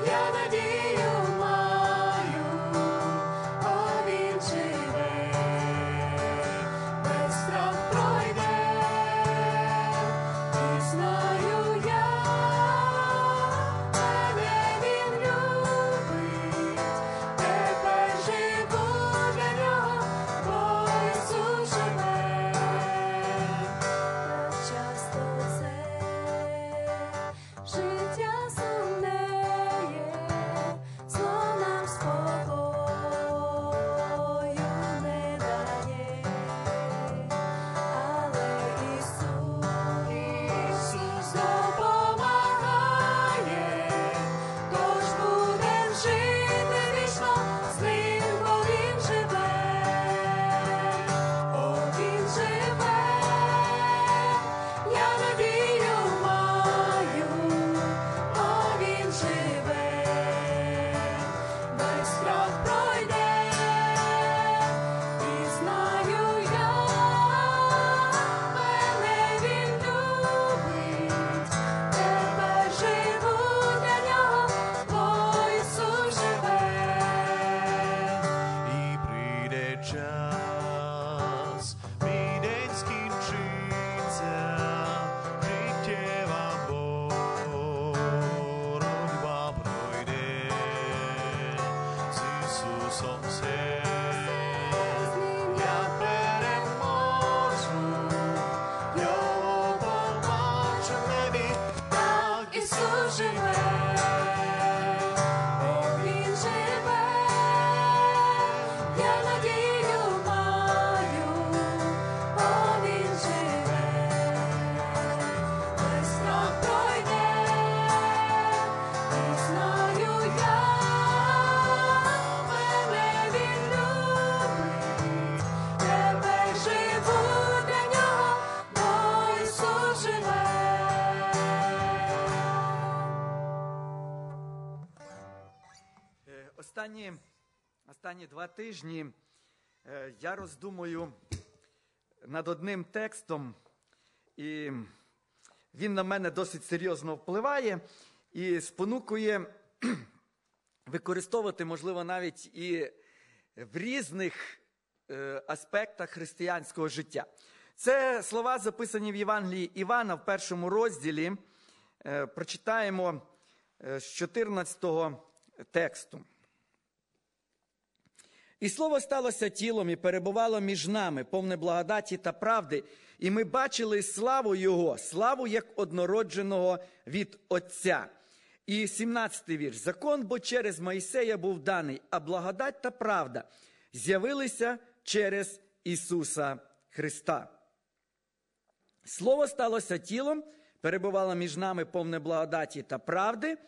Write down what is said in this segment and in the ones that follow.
You're the deal. Останні два тижні е, я роздумую над одним текстом, і він на мене досить серйозно впливає і спонукує використовувати, можливо, навіть і в різних е, аспектах християнського життя. Це слова записані в Євангелії Івана в першому розділі. Е, Прочитаємо з 14 тексту. І слово сталося тілом і перебувало між нами, повне благодаті та правди, і ми бачили славу Його, славу як однородженого від Отця. І 17-й вірш. Закон, бо через Моїсея був даний, а благодать та правда з'явилися через Ісуса Христа. Слово сталося тілом, перебувало між нами повне благодаті та правди,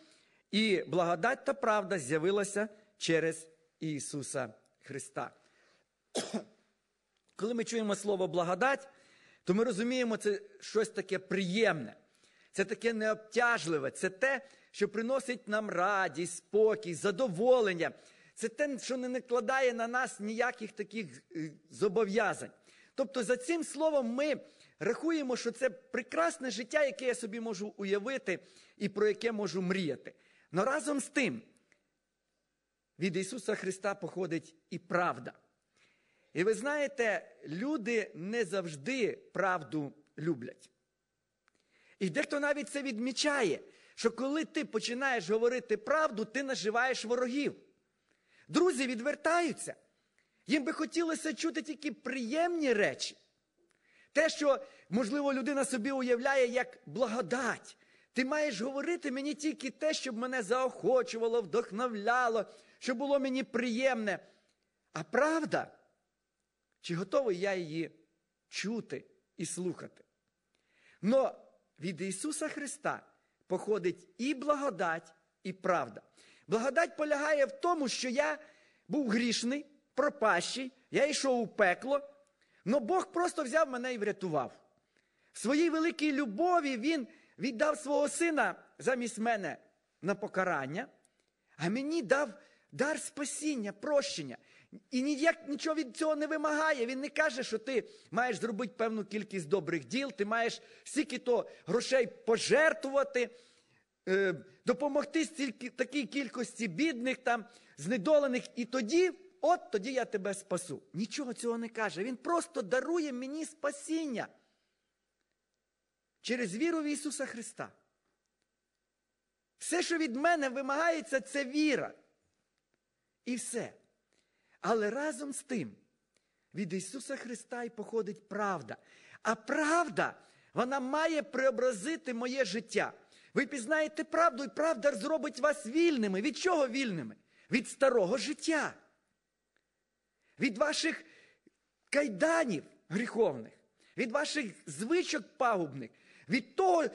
і благодать та правда з'явилася через Ісуса Христа. Коли ми чуємо слово благодать, то ми розуміємо, це щось таке приємне, це таке необтяжливе, це те, що приносить нам радість, спокій, задоволення. Це те, що не накладає на нас ніяких таких е, зобов'язань. Тобто, за цим словом ми рахуємо, що це прекрасне життя, яке я собі можу уявити і про яке можу мріяти. Но разом з тим, від Ісуса Христа походить і правда. І ви знаєте, люди не завжди правду люблять. І дехто навіть це відмічає, що коли ти починаєш говорити правду, ти наживаєш ворогів. Друзі відвертаються. Їм би хотілося чути тільки приємні речі. Те, що, можливо, людина собі уявляє як благодать. Ти маєш говорити мені тільки те, щоб мене заохочувало, вдохновляло, щоб було мені приємне. А правда, чи готовий я її чути і слухати? Но від Ісуса Христа походить і благодать, і правда. Благодать полягає в тому, що я був грішний, пропащий, я йшов у пекло, але Бог просто взяв мене і врятував. В своїй великій любові Він віддав свого сина замість мене на покарання, а мені дав дар спасіння, прощення. І ніяк нічого від цього не вимагає. Він не каже, що ти маєш зробити певну кількість добрих діл, ти маєш стільки то грошей пожертвувати. е, допомогти стільки, такій кількості бідних, там, знедолених, і тоді, от тоді я тебе спасу. Нічого цього не каже. Він просто дарує мені спасіння через віру в Ісуса Христа. Все, що від мене вимагається, це віра. І все. Але разом з тим від Ісуса Христа і походить правда. А правда, вона має преобразити моє життя. Ви пізнаєте правду, і правда зробить вас вільними. Від чого вільними? Від старого життя. Від ваших кайданів гріховних, від ваших звичок пагубних, від того,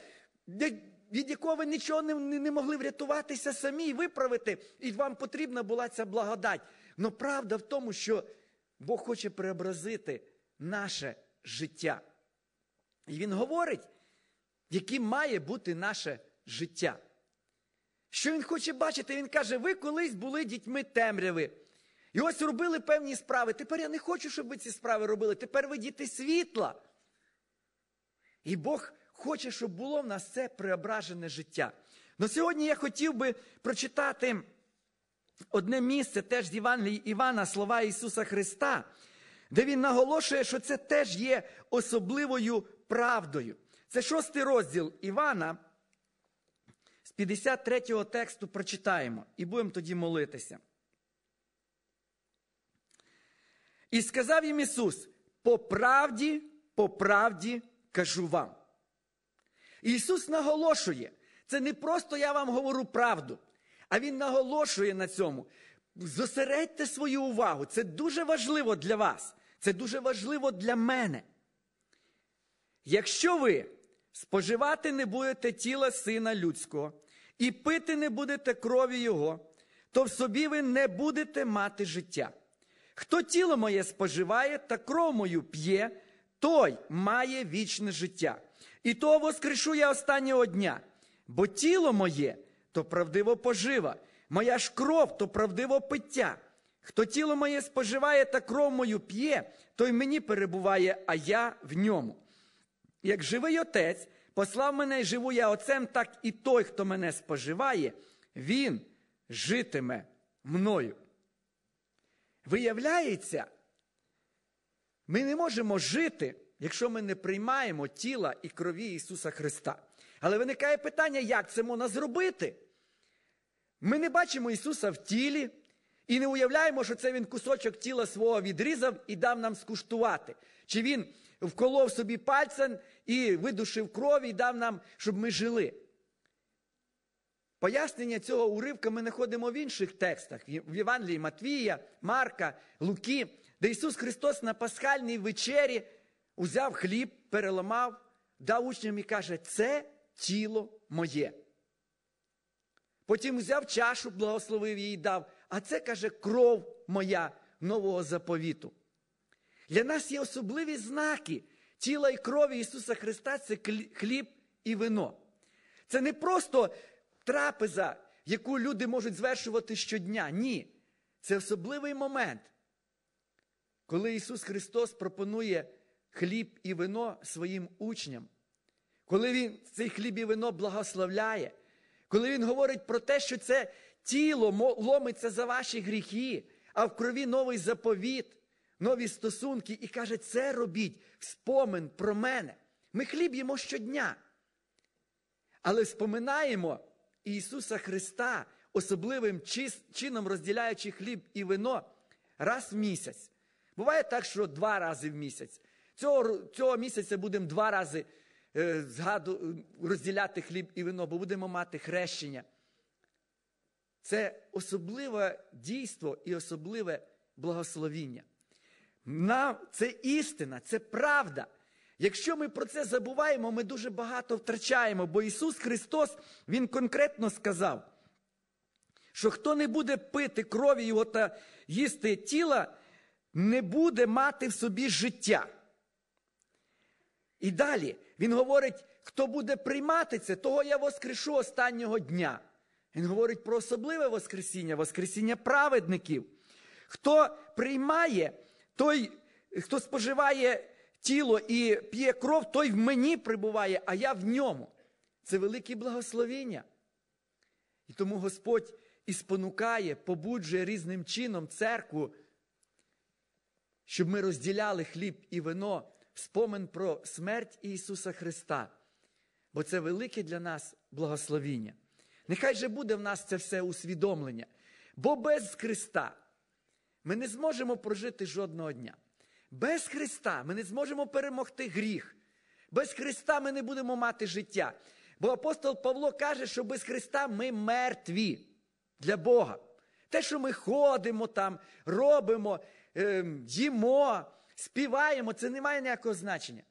від якого ви нічого не, не, могли врятуватися самі і виправити, і вам потрібна була ця благодать. Но правда в тому, що Бог хоче преобразити наше життя. І Він говорить, яким має бути наше життя. Що він хоче бачити? Він каже: ви колись були дітьми темряви. І ось робили певні справи. Тепер я не хочу, щоб ви ці справи робили. Тепер ви діти світла. І Бог хоче, щоб було в нас це преображене життя. Но сьогодні я хотів би прочитати одне місце теж з Євангелії Івана, слова Ісуса Христа, де Він наголошує, що це теж є особливою правдою. Це шостий розділ Івана. З 53-го тексту прочитаємо і будемо тоді молитися. І сказав їм Ісус: по правді, по правді кажу вам. Ісус наголошує, це не просто я вам говорю правду, а Він наголошує на цьому. Зосередьте свою увагу. Це дуже важливо для вас. Це дуже важливо для мене. Якщо ви споживати не будете тіла сина людського і пити не будете крові Його, то в собі ви не будете мати життя. Хто тіло моє споживає та кров мою п'є, той має вічне життя. І того воскрешу я останнього дня, бо тіло моє то правдиво пожива, моя ж кров то правдиво пиття. Хто тіло моє споживає та кров мою п'є, той мені перебуває, а я в ньому. Як живий отець послав мене і живу я отцем, так і той, хто мене споживає, він житиме мною. Виявляється, ми не можемо жити, якщо ми не приймаємо тіла і крові Ісуса Христа. Але виникає питання, як це можна зробити? Ми не бачимо Ісуса в тілі і не уявляємо, що це Він кусочок тіла свого відрізав і дав нам скуштувати. Чи Він вколов собі пальцем і видушив кров і дав нам, щоб ми жили. Пояснення цього уривка ми знаходимо в інших текстах, в Євангелії Матвія, Марка, Луки, де Ісус Христос на пасхальній вечері узяв хліб, переламав, дав учням і каже, це тіло моє. Потім взяв чашу, благословив її дав, а це каже кров моя нового заповіту. Для нас є особливі знаки тіла і крові Ісуса Христа це хліб і вино. Це не просто трапеза, яку люди можуть звершувати щодня. Ні. Це особливий момент, коли Ісус Христос пропонує хліб і вино своїм учням, коли Він цей хліб і вино благословляє, коли Він говорить про те, що це тіло ломиться за ваші гріхи, а в крові новий заповіт, нові стосунки, і каже, це робіть в спомин про мене. Ми хліб їмо щодня. Але споминаємо Ісуса Христа особливим чином розділяючи хліб і вино раз в місяць. Буває так, що два рази в місяць. Цього цього місяця будемо два рази е, згаду, розділяти хліб і вино, бо будемо мати хрещення. Це особливе дійство і особливе благословіння. Нам це істина, це правда. Якщо ми про це забуваємо, ми дуже багато втрачаємо, бо Ісус Христос, Він конкретно сказав, що хто не буде пити крові Його та їсти тіла, не буде мати в собі життя. І далі Він говорить, хто буде приймати це, того я воскрешу останнього дня. Він говорить про особливе Воскресіння, Воскресіння праведників. Хто приймає, той, хто споживає тіло і п'є кров, той в мені прибуває, а я в ньому. Це велике благословіння. тому Господь і спонукає, побуджує різним чином церкву, щоб ми розділяли хліб і вино спомин про смерть Ісуса Христа. Бо це велике для нас благословіння. Нехай же буде в нас це все усвідомлення. Бо без Христа ми не зможемо прожити жодного дня. Без Христа ми не зможемо перемогти гріх. Без Христа ми не будемо мати життя. Бо апостол Павло каже, що без Христа ми мертві для Бога. Те, що ми ходимо там, робимо, ем, їмо, співаємо, це не має ніякого значення.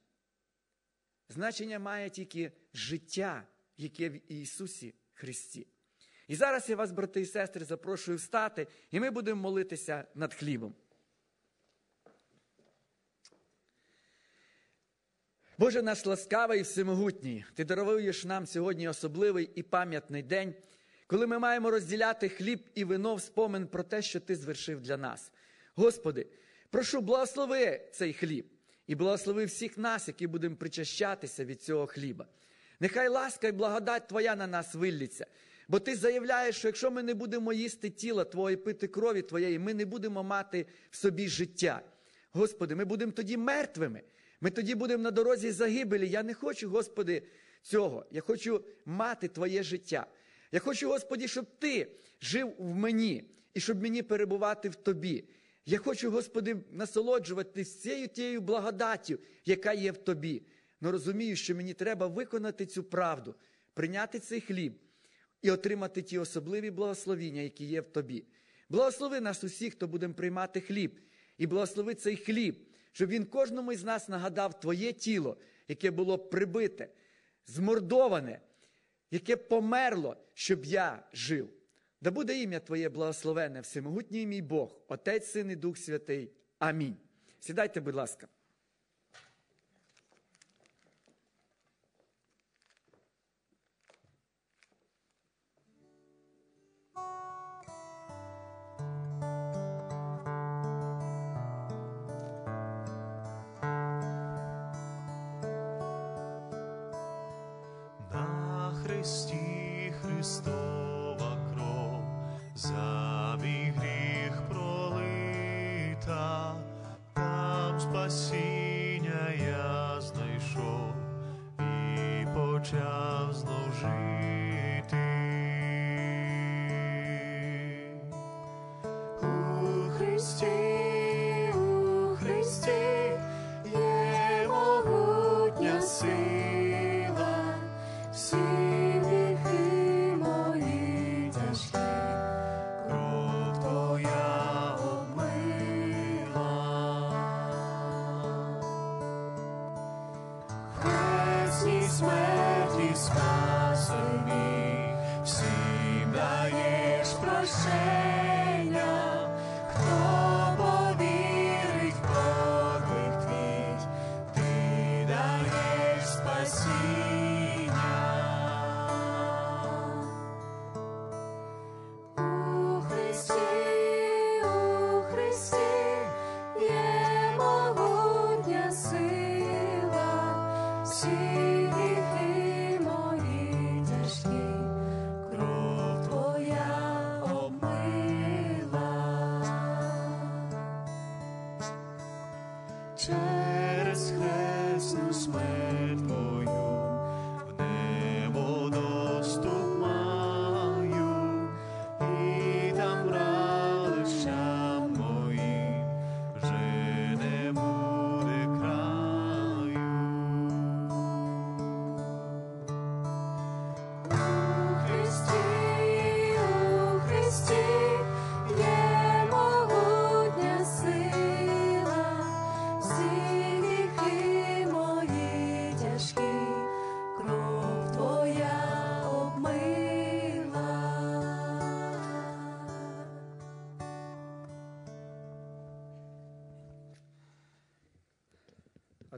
Значення має тільки життя, яке в Ісусі Христі. І зараз я вас, брати і сестри, запрошую встати, і ми будемо молитися над хлібом. Боже наш ласкавий і всемогутній, Ти даруєш нам сьогодні особливий і пам'ятний день, коли ми маємо розділяти хліб і вино в спомин про те, що Ти звершив для нас. Господи, прошу, благослови цей хліб і благослови всіх нас, які будемо причащатися від цього хліба. Нехай ласка і благодать Твоя на нас виллється. Бо ти заявляєш, що якщо ми не будемо їсти тіла Твоє, пити крові Твоєї, ми не будемо мати в собі життя. Господи, ми будемо тоді мертвими. Ми тоді будемо на дорозі загибелі. Я не хочу, Господи, цього. Я хочу мати Твоє життя. Я хочу, Господі, щоб Ти жив в мені і щоб мені перебувати в Тобі. Я хочу, Господи, насолоджувати всією тією благодаттю, яка є в Тобі. Но розумію, що мені треба виконати цю правду, прийняти цей хліб і отримати ті особливі благословіння, які є в Тобі. Благослови нас усіх, хто будемо приймати хліб, і благослови цей хліб, щоб він кожному із нас нагадав Твоє тіло, яке було прибите, змордоване, яке померло, щоб я жив. Да буде ім'я Твоє благословене, всемогутній мій Бог, Отець, Син і Дух Святий. Амінь. Сідайте, будь ласка. На хресті Христова спасіння я знайшов і почав знов жити. У Христі, Смерті спасені, всім даєш прощення,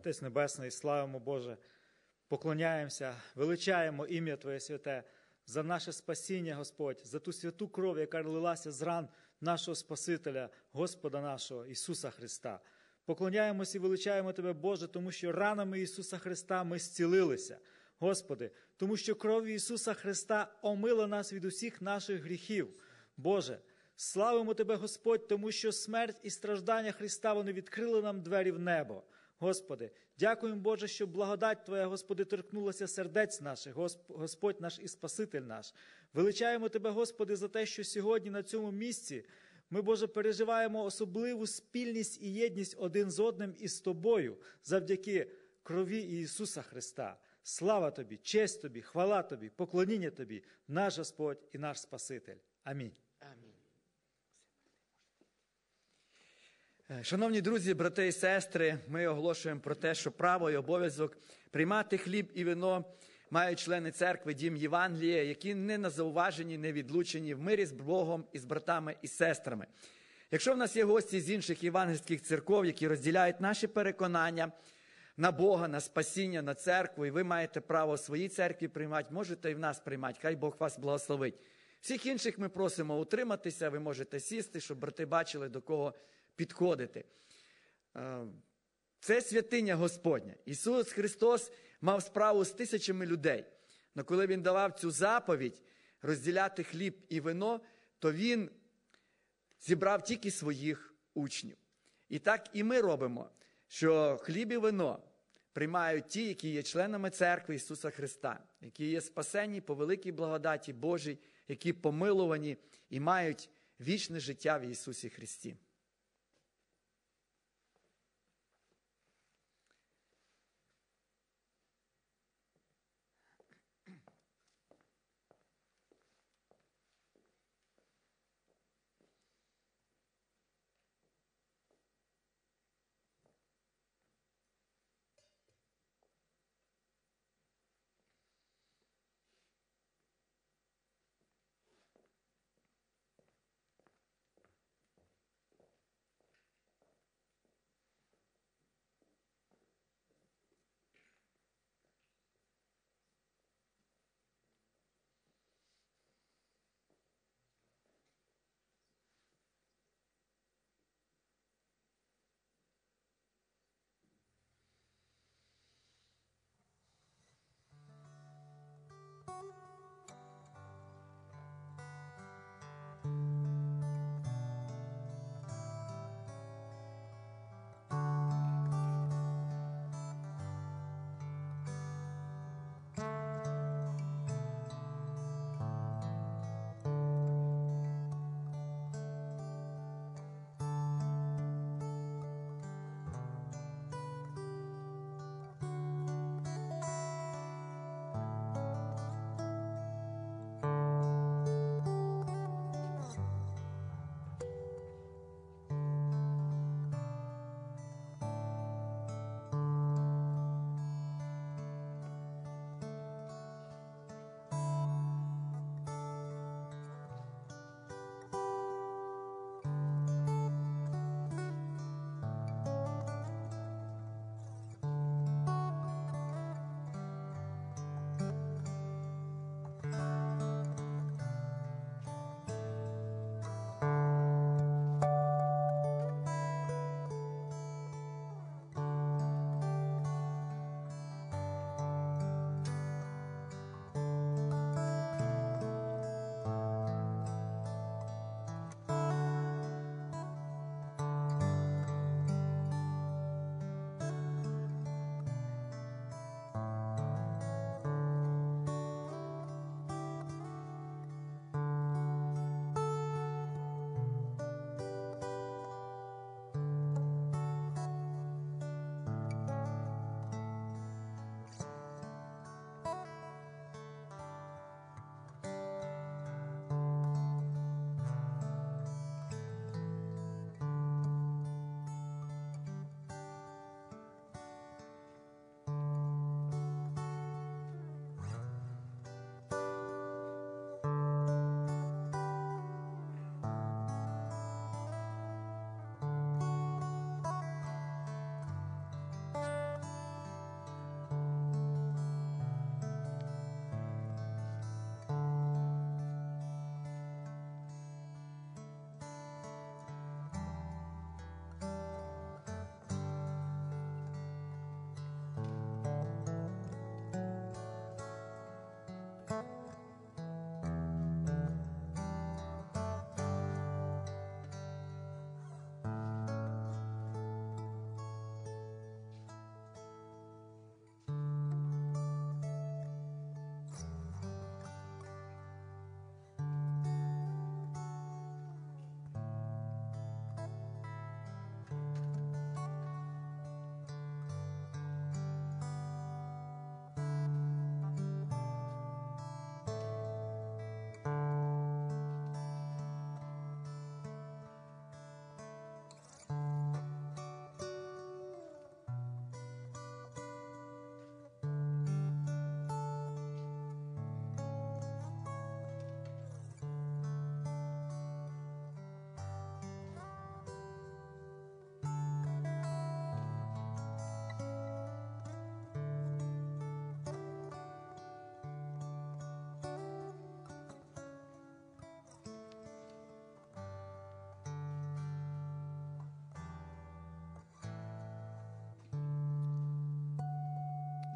Отець Небесний, славимо Боже, поклоняємося, величаємо ім'я Твоє святе за наше спасіння, Господь, за ту святу кров, яка лилася з ран нашого Спасителя, Господа нашого Ісуса Христа. Поклоняємося і величаємо Тебе, Боже, тому що ранами Ісуса Христа ми зцілилися. Господи, тому що кров Ісуса Христа омила нас від усіх наших гріхів. Боже, славимо Тебе, Господь, тому що смерть і страждання Христа вони відкрили нам двері в небо. Господи, дякуємо, Боже, що благодать Твоя, Господи, торкнулася сердець наших, Господь наш і Спаситель наш. Величаємо Тебе, Господи, за те, що сьогодні на цьому місці ми, Боже, переживаємо особливу спільність і єдність один з одним і з Тобою завдяки крові Ісуса Христа. Слава Тобі, честь Тобі, хвала Тобі, поклоніння Тобі, наш Господь і наш Спаситель. Амінь. Шановні друзі, брати і сестри, ми оголошуємо про те, що право і обов'язок приймати хліб і вино мають члени церкви Дім Євангелія, які не на зауваженні, не відлучені в мирі з Богом і з братами і сестрами. Якщо в нас є гості з інших євангельських церков, які розділяють наші переконання на Бога, на спасіння, на церкву, і ви маєте право в своїй церкві приймати, можете і в нас приймати. Хай Бог вас благословить. Всіх інших ми просимо утриматися, ви можете сісти, щоб брати бачили, до кого підходити. Це святиня Господня. Ісус Христос мав справу з тисячами людей. Але коли Він давав цю заповідь розділяти хліб і вино, то Він зібрав тільки своїх учнів. І так і ми робимо, що хліб і вино приймають ті, які є членами церкви Ісуса Христа, які є спасені по великій благодаті Божій, які помилувані і мають вічне життя в Ісусі Христі.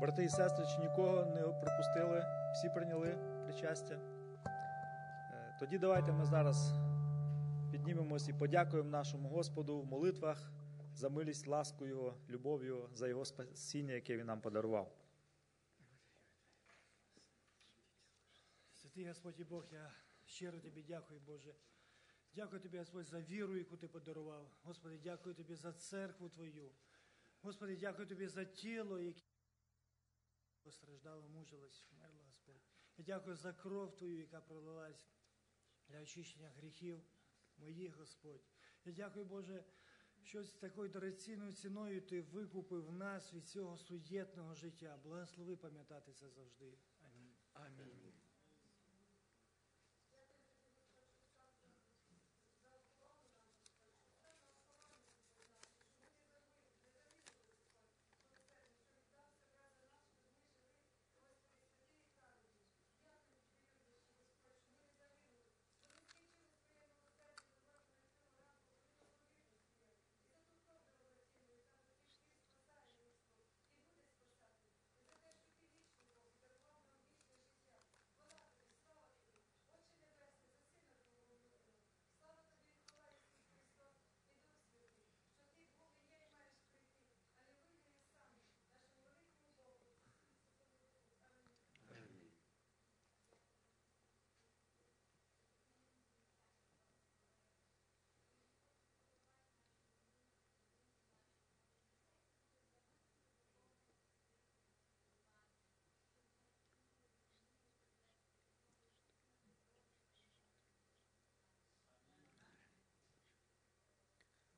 Брати і сестри, чи нікого не пропустили, всі прийняли причастя. Е, Тоді давайте ми зараз піднімемось і подякуємо нашому Господу в молитвах за милість, ласку Його, любов Його, за Його спасіння, яке Він нам подарував. Святий Господь і Бог, я щиро тобі дякую, Боже. Дякую тобі, Господь, за віру, яку ти подарував. Господи, дякую тобі за церкву Твою. Господи, дякую тобі за тіло, яке постраждало, мучилась, вмерла, Господь. Я дякую за кров Твою, яка пролилась для очищення гріхів моїх, Господь. Я дякую, Боже, що з такою дорогоцінною ціною Ти викупив нас від цього суєтного життя. Благослови пам'ятати це завжди. Амінь. Амінь.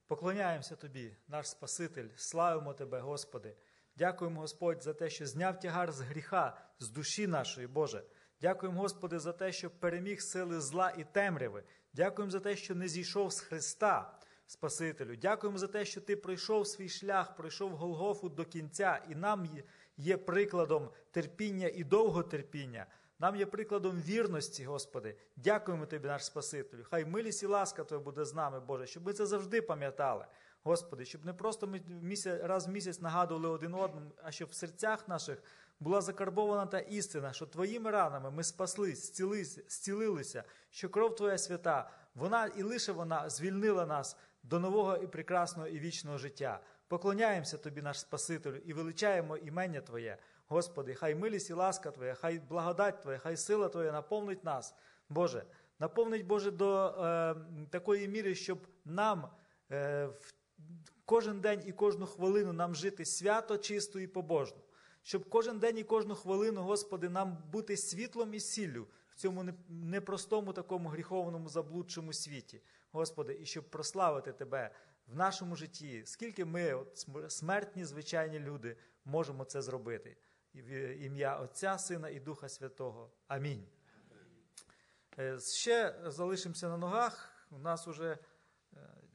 Поклоняємося Тобі, наш Спаситель, славимо Тебе, Господи. Дякуємо, Господь, за те, що зняв тягар з гріха, з душі нашої, Боже. Дякуємо, Господи, за те, що переміг сили зла і темряви. Дякуємо за те, що не зійшов з Христа, Спасителю. Дякуємо за те, що Ти пройшов свій шлях, пройшов Голгофу до кінця, і нам є- прикладом терпіння і довготерпіння. Нам є прикладом вірності, Господи. Дякуємо Тобі, наш Спасителю. Хай милість і ласка Твоя буде з нами, Боже, щоб ми це завжди пам'ятали. Господи, щоб не просто ми місяць, раз в місяць нагадували один одному, а щоб в серцях наших була закарбована та істина, що Твоїми ранами ми спаслись, зцілилися, зцілилися, що кров Твоя свята, вона і лише вона звільнила нас до нового і прекрасного і вічного життя. Поклоняємося Тобі, наш Спасителю, і величаємо імення Твоє. Господи, хай милість і ласка Твоя, хай благодать Твоя, хай сила Твоя наповнить нас, Боже, наповнить, Боже, до е, такої міри, щоб нам е, в кожен день і кожну хвилину нам жити свято, чисто і побожно. Щоб кожен день і кожну хвилину, Господи, нам бути світлом і сіллю в цьому непростому такому гріховному заблудшому світі, Господи, і щоб прославити Тебе в нашому житті, скільки ми, от, смертні, звичайні люди, можемо це зробити. В ім'я Отця, Сина і Духа Святого. Амінь. Е, Ще залишимося на ногах. У нас вже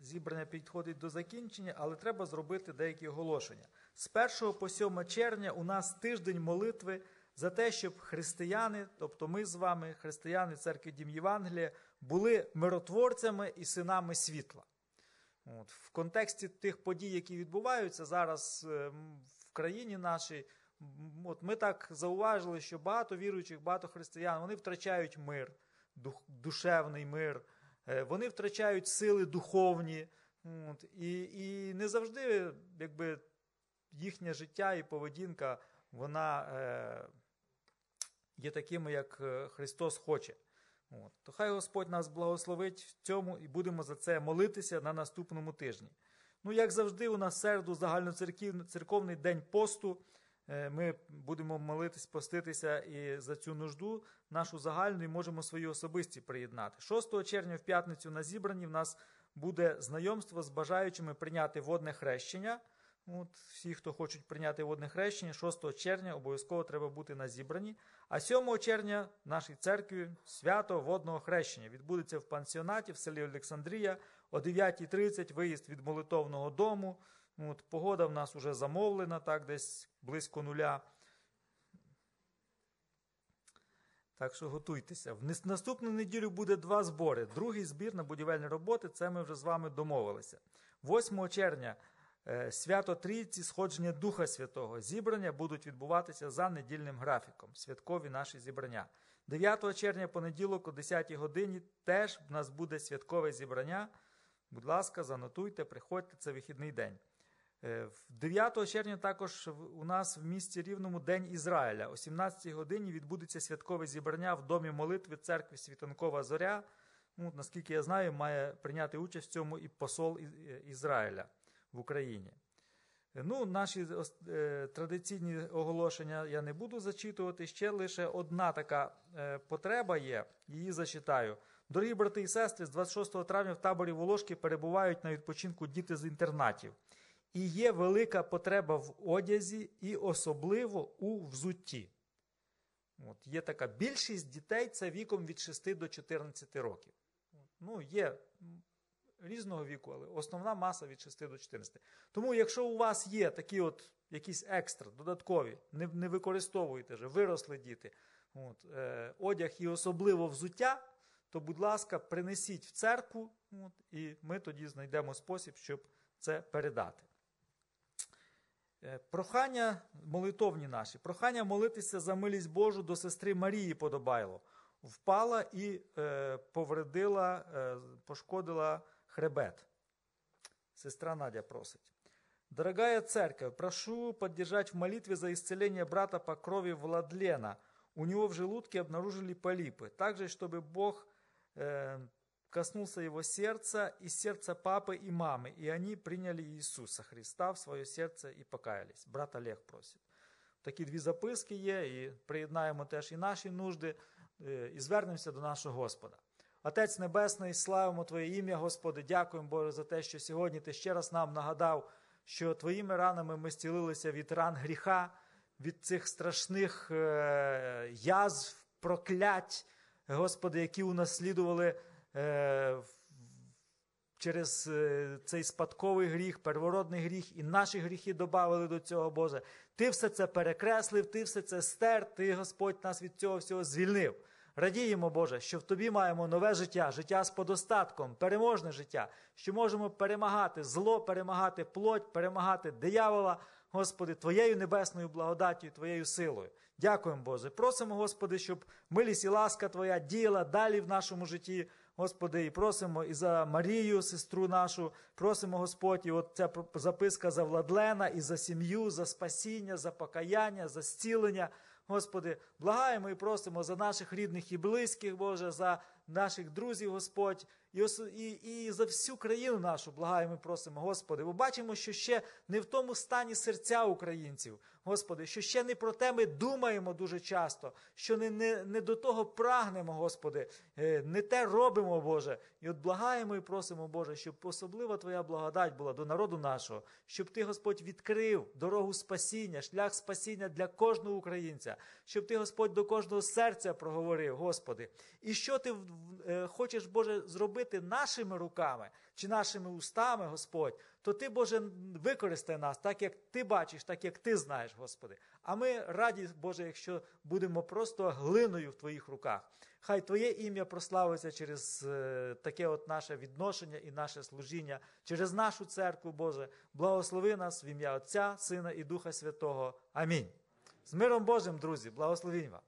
зібрання підходить до закінчення, але треба зробити деякі оголошення. З 1 по 7 червня у нас тиждень молитви за те, щоб християни, тобто ми з вами, християни церкви Дім Євангелія, були миротворцями і синами світла. От, в контексті тих подій, які відбуваються зараз е, в країні нашій, от ми так зауважили, що багато віруючих, багато християн вони втрачають мир, дух, душевний мир, е, вони втрачають сили духовні. От, і, і не завжди якби, їхнє життя і поведінка вона е, є такими, як е, Христос хоче. От. То хай Господь нас благословить в цьому і будемо за це молитися на наступному тижні. Ну, як завжди, у нас середу загальноцерковний день посту. Е, Ми будемо молитись, поститися і за цю нужду нашу загальну і можемо свої особисті приєднати. 6 червня в п'ятницю на зібранні в нас буде знайомство з бажаючими прийняти водне хрещення. От, всі, хто хочуть прийняти водне хрещення, 6 червня обов'язково треба бути на зібранні. А 7 червня в нашій церкві свято водного хрещення відбудеться в пансіонаті в селі Олександрія о 9.30 виїзд від молитовного дому. От, погода в нас вже замовлена, так, десь близько нуля. Так що готуйтеся. В наступну неділю буде два збори. Другий збір на будівельні роботи, це ми вже з вами домовилися. 8 червня Е, Свято Трійці, сходження Духа Святого. Зібрання будуть відбуватися за недільним графіком. Святкові наші зібрання. 9 червня, понеділок, о 10 годині, теж в нас буде святкове зібрання. Будь ласка, занотуйте, приходьте, це вихідний день. Е, в 9 червня також у нас в місті Рівному День Ізраїля. О 17 годині відбудеться святкове зібрання в домі молитви церкви Світанкова Зоря. Ну, наскільки я знаю, має прийняти участь в цьому і посол е, Ізраїля в Україні. Е, Ну, наші е, традиційні оголошення я не буду зачитувати. Ще лише одна така е, потреба є, її зачитаю. Дорогі брати і сестри, з 26 травня в таборі Волошки перебувають на відпочинку діти з інтернатів. І є велика потреба в одязі і особливо у взутті. От, є така більшість дітей це віком від 6 до 14 років. Ну, є різного віку, але основна маса від 6 до 14. Тому, якщо у вас є такі от якісь екстра, додаткові, не, не використовуєте вже, виросли діти, от, е, одяг і особливо взуття, то, будь ласка, принесіть в церкву, от, і ми тоді знайдемо спосіб, щоб це передати. Е, Прохання молитовні наші, прохання молитися за милість Божу до сестри Марії Подобайло. Впала і е, повредила, е, пошкодила хребет. Сестра Надя просить. Дорогая церковь, прошу поддержать в молитве за исцеление брата по крови Владлена. У него в желудке обнаружили полипы. Также, чтобы Бог э, коснулся его сердца и сердца папы и мамы, и они приняли Иисуса Христа в свое сердце и покаялись. Брат Олег просить. Такі дві записки є, і приєднаємо теж і наші нужди, е, і звернемося до нашого Господа. Отець Небесний, славимо Твоє ім'я, Господи, дякуємо Боже за те, що сьогодні Ти ще раз нам нагадав, що Твоїми ранами ми зцілилися від ран гріха, від цих страшних е, язв, проклять, Господи, які унаслідували через е, цей спадковий гріх, первородний гріх, і наші гріхи додали до цього, Боже. Ти все це перекреслив, ти все це стер, ти, Господь, нас від цього всього звільнив. Радіємо, Боже, що в тобі маємо нове життя, життя з подостатком, переможне життя, що можемо перемагати зло, перемагати плоть, перемагати диявола, Господи, Твоєю небесною благодаттю, Твоєю силою. Дякуємо, Боже. Просимо, Господи, щоб милість і ласка Твоя діяла далі в нашому житті. Господи, і просимо і за Марію, сестру нашу, просимо, Господь, і от ця записка за Владлена, і за сім'ю, за спасіння, за покаяння, за зцілення. Господи, благаємо і просимо за наших рідних і близьких, Боже, за наших друзів, Господь, і, і, і за всю країну нашу благаємо і просимо, Господи. Бо бачимо, що ще не в тому стані серця українців, Господи, що ще не про те ми думаємо дуже часто, що не, не, не до того прагнемо, Господи, е, не те робимо, Боже. І от благаємо і просимо, Боже, щоб особлива Твоя благодать була до народу нашого, щоб Ти, Господь, відкрив дорогу спасіння, шлях спасіння для кожного українця, щоб Ти, Господь, до кожного серця проговорив, Господи. І що Ти е, хочеш, Боже, зробити нашими руками чи нашими устами, Господь, то Ти, Боже, використай нас так, як Ти бачиш, так як Ти знаєш, Господи. А ми раді, Боже, якщо будемо просто глиною в Твоїх руках. Хай Твоє ім'я прославиться через е, таке от наше відношення і наше служіння, через нашу церкву, Боже. Благослови нас в ім'я Отця, Сина і Духа Святого. Амінь. З миром Божим, друзі, благословінь вам.